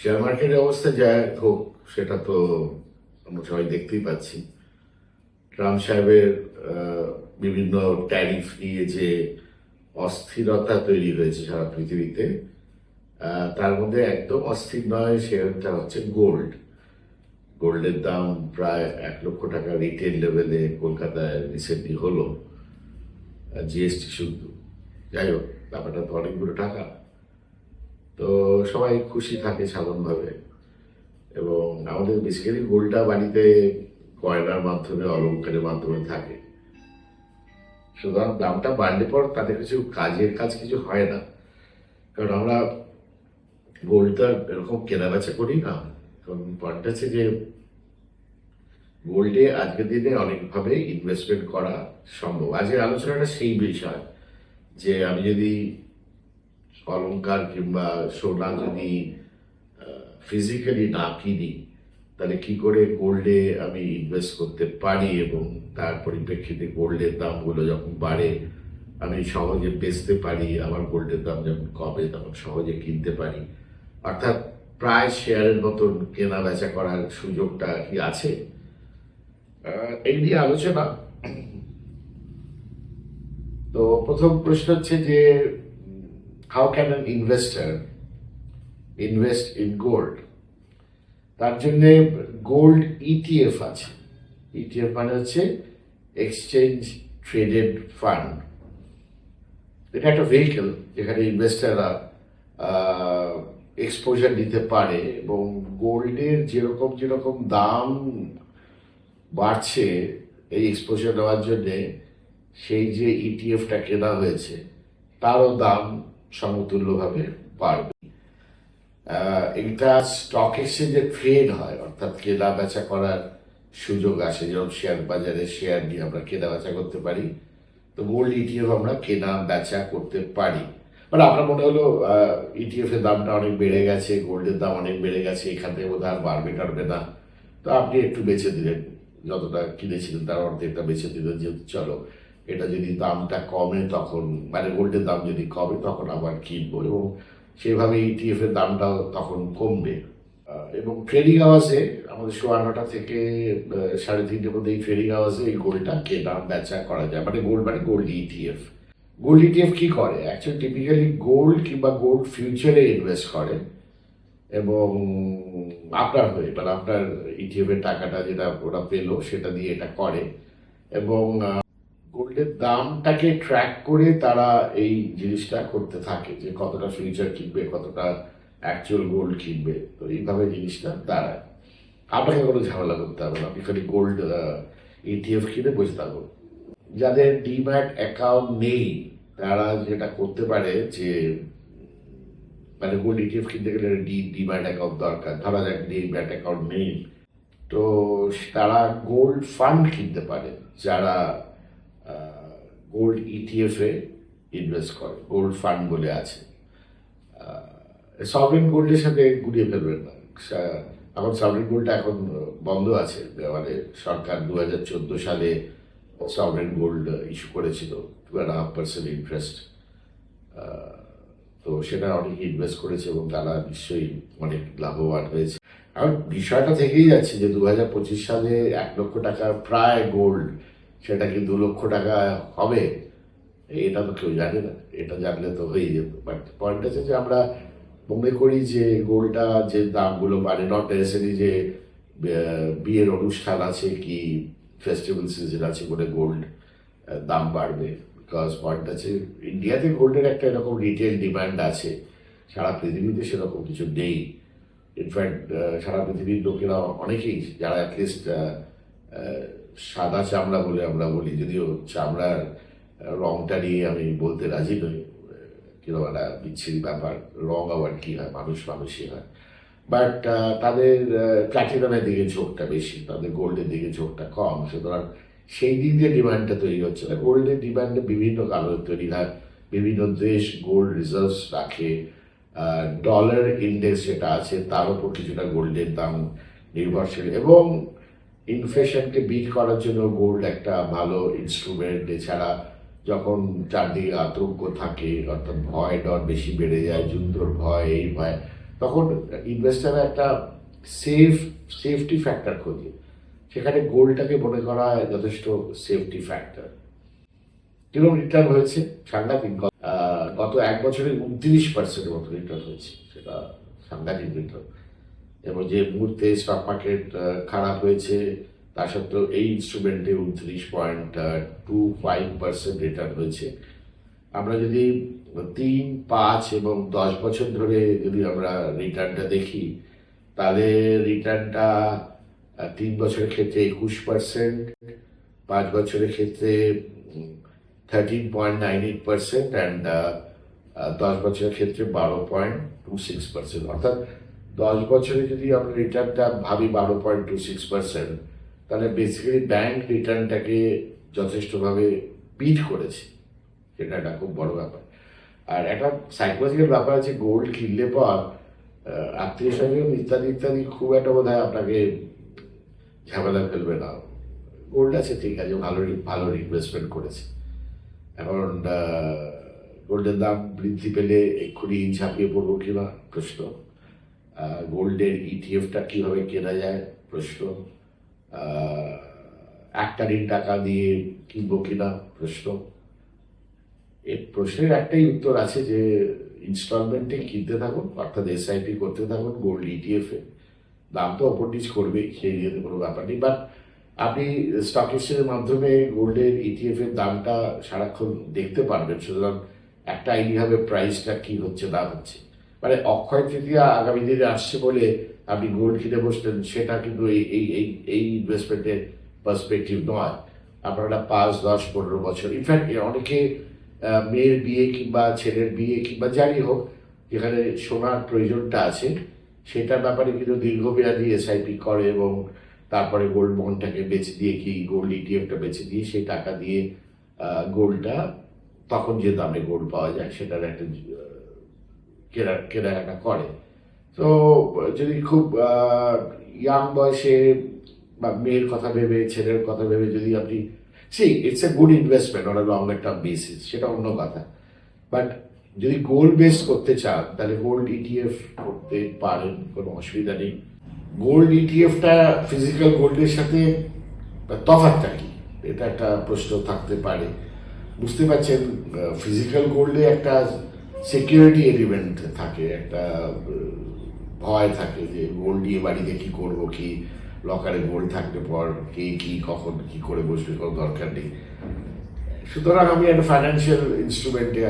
Share মার্কেটের অবস্থা যা হোক, সেটা তো আমরা সবাই দেখতেই পাচ্ছি। ট্রাম্প সাহেবের বিভিন্ন ট্যারিফ নিয়ে যে অস্থিরতা তৈরি হয়েছে সারা পৃথিবীতে তার মধ্যে একদম অস্থির নয় সেটা হচ্ছে গোল্ড গোল্ডের দাম প্রায় এক লক্ষ টাকা রিটেল লেভেলে কলকাতায় রিসেন্টলি হলো। জিএসটি শুধু। যাই হোক, ব্যাপারটা তো অনেকগুলো টাকা। তো সবাই খুশি থাকে সাধারণভাবে। এবং আমাদের বেসিক্যালি গোলটা বাড়িতে গয়নার মাধ্যমে অলঙ্কারের মাধ্যমে থাকে। সুতরাং দামটা বাড়লে পর তাদের কিছু কাজের কাজ কিছু হয় না। কারণ আমরা গোল্ডটা এরকম কেনাবেচা করি না। কারণ পয়েন্ট আছে যে গোল্ডে আজকের দিনে অনেকভাবে ইনভেস্টমেন্ট করা সম্ভব। আজকের আলোচনাটা সেই বিষয় যে আমি যদি অলংকার কিংবা সোনা যদি ফিজিক্যালি না কিনি, তাহলে কি করে গোল্ডে আমি ইনভেস্ট করতে পারি এবং তার পরিপ্রেক্ষিতে গোল্ডের দামগুলো যখন বাড়ে, আমি সহজে বেচতে পারি, আমার গোল্ডের দাম যখন কমে তখন সহজে কিনতে পারি। অর্থাৎ প্রায় শেয়ারের মতন কেনা বেচা করার সুযোগটা কি আছে? এই নিয়ে আলোচনা। তো প্রথম প্রশ্ন হচ্ছে যে how can an investor invest in gold তার জন্য গোল্ড ইটিএফ আছে। ইটিএফ মানে হচ্ছে এক্সচেঞ্জ ট্রেডেড ফান্ড এটা একটা ভেহিকেল যেখানে ইনভেস্টাররা এক্সপোজার নিতে পারে এবং গোল্ডের যেরকম যেরকম দাম বাড়ছে এই এক্সপোজার নেওয়ার জন্যে, সেই যে ইটিএফটা কেনা হয়েছে, তারও দাম সমতুল্যভাবে আহ, এটা স্টক এক্সচেঞ্জে ট্রেড হয় অর্থাৎ কেনা বেচা করার সুযোগ আসে। যেমন শেয়ার বাজারে শেয়ার নিয়ে আমরা কেনা বেচা করতে পারি তো গোল্ড ইটিএফ আমরা কেনা বেচা করতে পারি। মানে আপনার মনে হলো ইটিএফ এর দামটা অনেক বেড়ে গেছে গোল্ডের দাম অনেক বেড়ে গেছে এখান থেকে বোধহয় আর বাড়বে টাড়বে না। তো আপনি একটু বেছে দিলেন যতটা কিনেছিলেন তার অর্ধেকটা বেছে দিলেন যে চলো এটা যদি দামটা কমে, তখন মানে গোল্ডের দাম যদি কমে, তখন আবার কিনবো এবং সেভাবে ইটিএফ এর দামটাও তখন কমবে। এবং ট্রেডিং আওয়াজে আমাদের সোয়া নটা থেকে সাড়ে তিনটের মধ্যে এই ট্রেডিং আওয়াজে এই গোল্ডটা কেনা বেচা করা যায়? মানে গোল্ড মানে গোল্ড ইটিএফ গোল্ড ইটিএফ কি করে? অ্যাকচুয়ালি টিপিক্যালি গোল্ড কিংবা গোল্ড ফিউচারে ইনভেস্ট করে এবং আপনার হয়ে মানে আপনার ইটিএফ এর টাকাটা যেটা ওরা পেল, সেটা দিয়ে এটা করে এবং গোল্ডের দামটাকে ট্র্যাক করে তারা এই জিনিসটা করতে থাকে যে কতটা ফিউচার কিনবে, কতটা অ্যাকচুয়াল গোল্ড কিনবে। তো এইভাবে জিনিসটা দাঁড়ায়। আপনাকে কোনো ঝামেলা করতে হবে না। আপনি খালি গোল্ড ইটিএফ কিনে বসে থাকুন। যাদের ডিম্যাট অ্যাকাউন্ট নেই, তারা যেটা করতে পারে যে মানে গোল্ড ইটিএফ কিনতে গেলে ডি ডিম্যাট অ্যাকাউন্ট দরকার। ধরা যাক ডিম্যাট অ্যাকাউন্ট নেই। তো তারা গোল্ড ফান্ড কিনতে পারে। যারা গোল্ড ইটিএফ এ ইনভেস্ট করে, গোল্ড ফান্ড বলে আছে। সভরেন গোল্ডের সাথে গুলিয়ে ফেলবেন না। এখন সভরেন গোল্ডটা এখন বন্ধ আছে। মানে সরকার দু হাজার চোদ্দ সালে সভরেন গোল্ড ইস্যু করেছিল two and half percent interest তো সেটা অনেকে ইনভেস্ট করেছে এবং তারা নিশ্চয়ই অনেক লাভবান হয়েছে। আর বিষয়টা থেকেই যাচ্ছে যে দু হাজার পঁচিশ সালে এক লক্ষ টাকার প্রায় গোল্ড সেটা কি দু লক্ষ টাকা হবে? এটা তো কেউ জানে না। এটা জানলে তো হয়ে যেত। বাট পয়েন্ট আছে যে আমরা মনে করি যে গোল্ডটা যে দামগুলো বাড়ে নট নেসেসারি যে বিয়ের অনুষ্ঠান আছে কি ফেস্টিভ্যাল সিজন আছে বলে গোল্ড দাম বাড়বে। বিকজ পয়েন্ট আছে ইন্ডিয়াতে গোল্ডের একটা এরকম রিটেল ডিমান্ড আছে। সারা পৃথিবীতে সেরকম কিছু নেই। ইনফ্যাক্ট সারা পৃথিবীর লোকেরা অনেকেই, যারা অ্যাটলিস্ট সাদা চামড়া বলে আমরা বলি, যদিও চামড়ার রংটা নিয়ে আমি বলতে রাজি নই। কীরকম একটা বিচ্ছিরি ব্যাপার, রং আবার কি হয়, মানুষ মানুষই হয়। বাট তাদের প্ল্যাটিনামের দিকে ঝোঁকটা বেশি, তাদের গোল্ডের দিকে ঝোঁকটা কম। সুতরাং সেই দিক দিয়ে ডিমান্ডটা তৈরি হচ্ছে না। গোল্ডের ডিমান্ডে বিভিন্ন কারণে তৈরি হয়। বিভিন্ন দেশ গোল্ড রিজার্ভস রাখে। ডলার ইন্ডেক্স যেটা আছে, তার উপর কিছুটা গোল্ডের দাম নির্ভরশীল। এবং ইনফ্লেশনকে বিট করার জন্য গোল্ড একটা ভালো ইনস্ট্রুমেন্ট এছাড়া যখন চারদিকে আতঙ্ক থাকে, অর্থাৎ ভয় ডর বেশি বেড়ে যায় যুদ্ধর ভয়, এই ভয়, তখন ইনভেস্টাররা একটা সেফ সেফটি ফ্যাক্টর খোঁজে। সেখানে গোল্ডটাকে মনে করা হয় যথেষ্ট সেফটি ফ্যাক্টর কীরকম রিটার্ন হয়েছে? সাংঘাতিক গত এক বছরে উনত্রিশ পার্সেন্টের মতো রিটার্ন হয়েছে। সেটা সাংঘাতিক রিটার্ন এবং যে মুহূর্তে স্টক মার্কেট খারাপ হয়েছে, তা সত্ত্বেও এই ইনস্ট্রুমেন্টে উনত্রিশ point two five percent return হয়েছে। আমরা যদি তিন, পাঁচ এবং দশ বছর ধরে যদি আমরা রিটার্নটা দেখি, তাহলে রিটার্নটা তিন বছরের ক্ষেত্রে একুশ পার্সেন্ট পাঁচ বছরের ক্ষেত্রে thirteen point nine eight percent and দশ বছরের ক্ষেত্রে বারো পয়েন্ট টু সিক্স পার্সেন্ট অর্থাৎ দশ বছরে যদি আমরা রিটার্নটা ভাবি বারো পয়েন্ট টু সিক্স পার্সেন্ট তাহলে বেসিক্যালি ব্যাংক রিটার্নটাকে যথেষ্টভাবে বিট করেছে। সেটা একটা খুব বড় ব্যাপার। আর একটা সাইকোলজিক্যাল ব্যাপার আছে গোল্ড কিনলে পর আত্মীয় স্বজন ইত্যাদি ইত্যাদি খুব একটা বোধ হয় আপনাকে ঝামেলা ফেলবে না। গোল্ড আছে, ঠিক আছে, ভালো ভালো ইনভেস্টমেন্ট করেছে। এখন গোল্ডের দাম বৃদ্ধি পেলে এক্ষুনি ঝাঁপিয়ে পড়ব কিনা প্রশ্ন। গোল্ডের ইটিএফটা কীভাবে কেনা যায়? প্রশ্ন। একটা ঋণ টাকা দিয়ে কিনবো কিনা? প্রশ্ন। এর প্রশ্নের একটাই উত্তর আছে যে ইনস্টলমেন্টে কিনতে থাকুন, অর্থাৎ এসআইপি করতে থাকুন গোল্ড ইটিএফ এ। দাম তো ওপর নিচ করবে সেই নিয়ে কোনো ব্যাপার নেই। বাট আপনি স্টক এক্সচেঞ্জের মাধ্যমে গোল্ডের ইটিএফ এর দামটা সারাক্ষণ দেখতে পারবেন। সুতরাং একটা আইডিয়া হবে প্রাইসটা কি হচ্ছে, না হচ্ছে। মানে অক্ষয় তৃতীয়া আগামী দিনে আসছে বলে আপনি গোল্ড কিনে বসলেন, সেটা কিন্তু এই এই এই ইনভেস্টমেন্টের পার্সপেক্টিভ নয়। আপনারা পাঁচ, দশ, পনেরো বছর। ইনফ্যাক্ট অনেকে মেয়ের বিয়ে কিংবা ছেলের বিয়ে কিংবা যারই হোক, যেখানে সোনার প্রয়োজনটা আছে, সেটার ব্যাপারে কিন্তু দীর্ঘমেয়াদী এসআইপি করে এবং তারপরে গোল্ড বন্ডটাকে বেচে দিয়ে কি গোল্ড ইটিএফটা বেচে দিয়ে সেই টাকা দিয়ে গোল্ডটা তখন যে দামে গোল্ড পাওয়া যায়, সেটার একটা কেনা কেনাকাটা করে। তো, যদি খুব ইয়াং বয়সে বা মেয়ের কথা ভেবে, ছেলের কথা ভেবে যদি আপনি see it's a good investment on long term basis সেটা অন্য কথা। বাট যদি গোল্ড বেস করতে চান, তাহলে গোল্ড ইটিএফ করতে পারেন, কোনো অসুবিধা নেই। গোল্ড ইটিএফটা ফিজিক্যাল গোল্ডের সাথে তফাৎটা কি? এটা একটা প্রশ্ন থাকতে পারে। বুঝতে পারছেন ফিজিক্যাল গোল্ডে একটা সিকিউরিটি এলিমেন্ট থাকে, একটা ভয় থাকে যে গোল্ড নিয়ে বাড়িতে কি করব, কি লকারে গোল্ড থাকলে পর, কে কি, কখন কি করে বসবে, কোনো দরকার নেই। সুতরাং আমি একটা ফাইন্যান্সিয়াল ইনস্ট্রুমেন্টে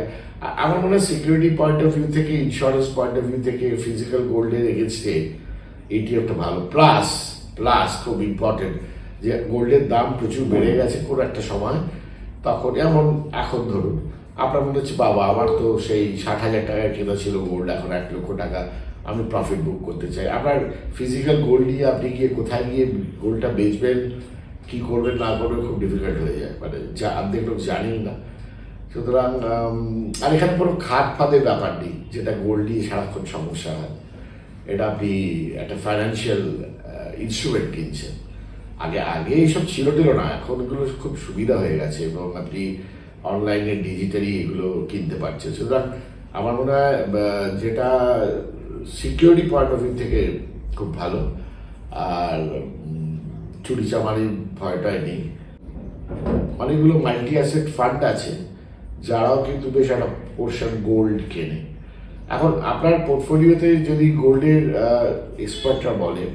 আমার মনে হয় সিকিউরিটি পয়েন্ট অফ ভিউ থেকে ইন্স্যুরেন্স পয়েন্ট অফ ভিউ থেকে ফিজিক্যাল গোল্ডের এগেনস্টে এটিএফটা ভালো। প্লাস প্লাস খুব ইম্পর্টেন্ট যে গোল্ডের দাম প্রচুর বেড়ে গেছে কোনো একটা সময়, তখন এমন, এখন ধরুন আপনার মনে হচ্ছে, বাবা, আমার তো সেই ষাট হাজার টাকায় কেনা ছিল গোল্ড এখন এক লক্ষ টাকা আমি প্রফিট বুক করতে চাই। আপনার ফিজিক্যাল গোল্ড নিয়ে আপনি গিয়ে কোথায় গিয়ে গোল্ডটা বেচবেন, কি করবেন, না করবেন, খুব ডিফিকাল্ট হয়ে যায়। মানে যা অর্ধেক লোক জানেই না। সুতরাং আর এখানে কোনো খাট ফাঁদের ব্যাপার নেই, যেটা গোল্ড নিয়ে সারাক্ষণ সমস্যা হয়। এটা আপনি একটা ফাইন্যান্সিয়াল ইনস্ট্রুমেন্ট কিনছেন। আগে আগে এইসব ছিল ছিল না। এখন এগুলো খুব সুবিধা হয়ে গেছে এবং আপনি অনলাইনে ডিজিটালি এগুলো কিনতে পারছেন সুতরাং আমার মনে হয় যেটা সিকিউরিটি পয়েন্ট অফ ভিউ থেকে খুব ভালো। আর চুরি চামারির ভয়টাই নেই। অনেকগুলো মাল্টি অ্যাসেট ফান্ড আছে, যারাও কিন্তু বেশ একটা পোর্শন গোল্ড কেনে। এখন আপনার পোর্টফোলিওতে যদি গোল্ডের এক্সপার্টরা বলেন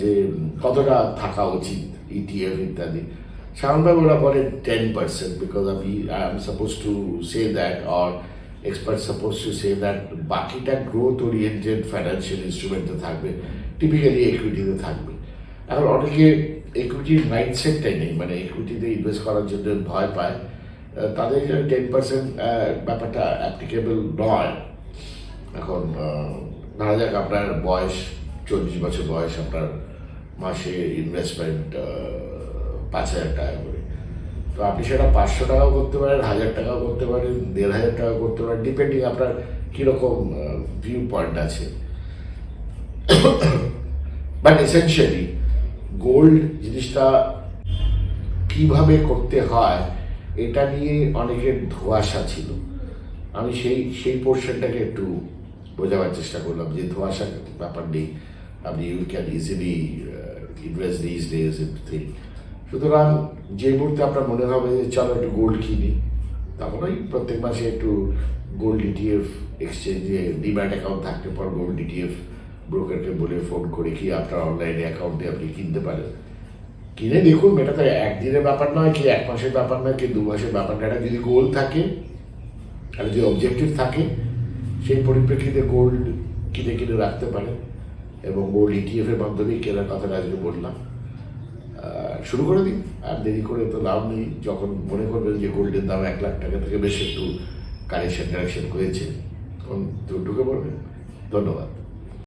যে কতটা থাকা উচিত ইটিএফ ইত্যাদি সাধারণভাবে ওরা বলে টেন পার্সেন্ট বিকজ আমি I am supposed to say that or expert supposed to say that বাকিটা গ্রোথ ওরিয়েন্টেড ফাইন্যান্সিয়াল ইনস্ট্রুমেন্টে থাকবে টিপিক্যালি ইকুইটিতে থাকবে। এখন অনেকে ইকুইটির মাইন্ডসেটটাই নেই মানে ইকুইটিতে ইনভেস্ট করার জন্য ভয় পায় তাদের টেন পার্সেন্ট ব্যাপারটা অ্যাপ্লিকেবল নয়। এখন ধরা যাক আপনার বয়স, চল্লিশ বছর বয়স আপনার মাসে ইনভেস্টমেন্ট পাঁচ হাজার টাকা করে। তো আপনি সেটা পাঁচশো টাকাও করতে পারেন, হাজার টাকাও করতে পারেন, দেড় হাজার টাকা করতে পারেন ডিপেন্ডিং আপনার কীরকম ভিউ পয়েন্ট আছে। বাট এসেনশিয়ালি গোল্ড জিনিসটা কীভাবে করতে হয়, এটা নিয়ে অনেকের ধোঁয়াশা ছিল। আমি সেই সেই পোর্শনটাকে একটু বোঝাবার চেষ্টা করলাম যে ধোয়াশা ব্যাপার নেই। আপনি you can easily invest this days in thing সুতরাং যে মুহূর্তে আপনার মনে হবে যে চলো একটু গোল্ড কিনি তখন ওই প্রত্যেক মাসে একটু গোল্ড ডিটিএফ এক্সচেঞ্জে ডিম্যাট অ্যাকাউন্ট থাকতে পর গোল্ড ডিটিএফ ব্রোকারকে বলে ফোন করে কি আপনার অনলাইনে অ্যাকাউন্টে আপনি কিনতে পারেন। কিনে দেখুন, এটা তো একদিনের ব্যাপার নয় কি এক মাসের ব্যাপার নয় কি দু মাসের ব্যাপার নয়, এটা যদি গোল থাকে আর যদি অবজেক্টিভ থাকে, সেই পরিপ্রেক্ষিতে গোল্ড কিনে কিনে রাখতে পারে এবং গোল্ড ইটিএফের মাধ্যমেই কেনার কথাটা আজকে বললাম। শুরু করে দিন। আর দেরি করে তো লাভ নেই। যখন মনে করবেন যে গোল্ডের দাম এক লাখ টাকা থেকে বেশি, একটু কারেকশন কারেকশন করেছে, তখন ঢুকে পড়বেন। ধন্যবাদ।